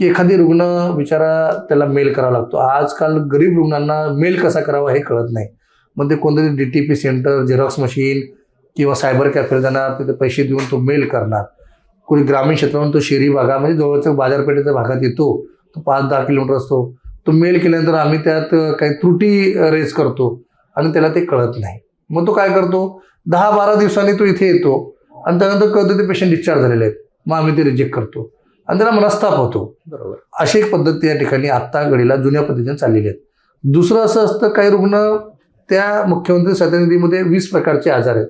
की एखादी रुग्ण बिचारा त्याला मेल करावा लागतो. आजकाल गरीब रुग्णांना मेल कसा करावा हे कळत नाही. मग ते कोणतरी D T P centre xerox machine किंवा सायबर कॅफे जाणार तिथे पैसे देऊन तो मेल करणार. कोणी ग्रामीण क्षेत्रातून तो शहरी भागामध्ये म्हणजे जवळच्या बाजारपेठेच्या भागात येतो तो पाच दहा किलोमीटर असतो. तो मेल केल्यानंतर आम्ही त्यात काही त्रुटी रेज करतो आणि त्याला ते कळत नाही. मग तो काय करतो? दहा बारा दिवसांनी तो इथे येतो आणि त्यानंतर कळतं ते पेशंट डिस्चार्ज झालेले आहेत. मग आम्ही ते रिजेक्ट करतो. आणि त्याला मनस्ताप होतो. बरोबर. अशी एक पद्धत या ठिकाणी आत्ता घडीला जुन्या पद्धतीने चाललेली आहेत. दुसरं असं असतं काही रुग्ण त्या मुख्यमंत्री सत्यनिधीमध्ये वीस प्रकारचे आजार आहेत.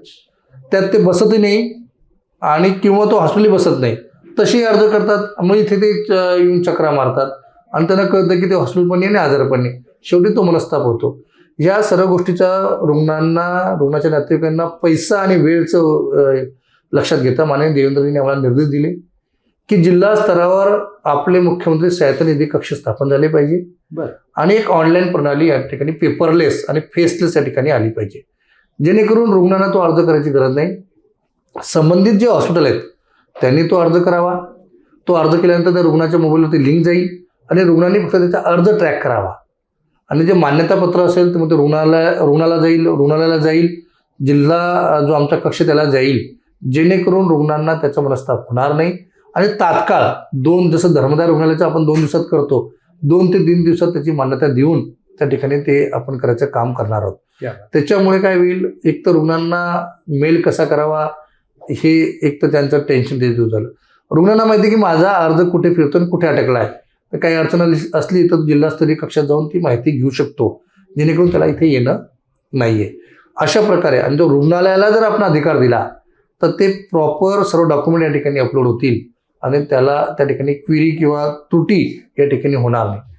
त्यात ते बसतही नाही आणि किंवा तो हॉस्पिटली बसत नाही. तसे अर्ज करतात मग इथे ते च- येऊन चक्रा मारतात. आणि त्यांना कळतं की ते हॉस्पिटल पण नाही आणि आजार पण नाही. शेवटी तो मनस्ताप होतो. या सर्व गोष्टीचा रुग्णांना रुग्णाच्या नातेवाईकांना पैसा आणि वेळचं लक्षात घेता माननीय देवेंद्रजींनी आम्हाला निर्देश दिले. की जिल्हा स्तरावर आपले मुख्यमंत्री सहायता निधी कक्ष स्थापन झाले पाहिजे. बरं. आणि एक ऑनलाईन प्रणाली या ठिकाणी पेपरलेस आणि फेसलेस या ठिकाणी आली पाहिजे. जेणेकरून रुग्णांना तो अर्ज करायची गरज नाही. संबंधित जे हॉस्पिटल आहेत त्यांनी तो अर्ज करावा. तो अर्ज केल्यानंतर त्या रुग्णाच्या मोबाईलवरती लिंक जाईल आणि रुग्णांनी फक्त त्याचा अर्ज ट्रॅक करावा. आणि जे मान्यतापत्र असेल तर मग ते रुग्णालय रुग्णाला जाईल रुग्णालयाला जाईल जिल्हा जो आमचा कक्ष त्याला जाईल. जेणेकरून रुग्णांना त्याचा मनस्ताप होणार नाही. आणि तात्काळ दोन जसं धर्मदाय रुग्णालयाचं आपण दोन दिवसात करतो. दोन ते तीन दिवसात त्याची मान्यता देऊन त्या ठिकाणी ते आपण करायचं काम करणार आहोत. त्याच्यामुळे काय होईल एक तर रुग्णांना मेल कसा करावा हे एक तर त्यांचं टेन्शन ते दूर झालं. रुग्णांना माहिती की माझा अर्ज कुठे फिरतो आणि कुठे अटकला आहे तर काही अडचण असली तर जिल्हास्तरीय कक्षात जाऊन ती माहिती घेऊ शकतो. जेणेकरून त्याला इथे येणं नाही आहे अशा प्रकारे आणि जो रुग्णालयाला जर आपण अधिकार दिला तर ते प्रॉपर सर्व डॉक्युमेंट या ठिकाणी अपलोड होतील. आणि त्याला त्या ठिकाणी क्विरी किंवा तुटी या ठिकाणी होणार नाही.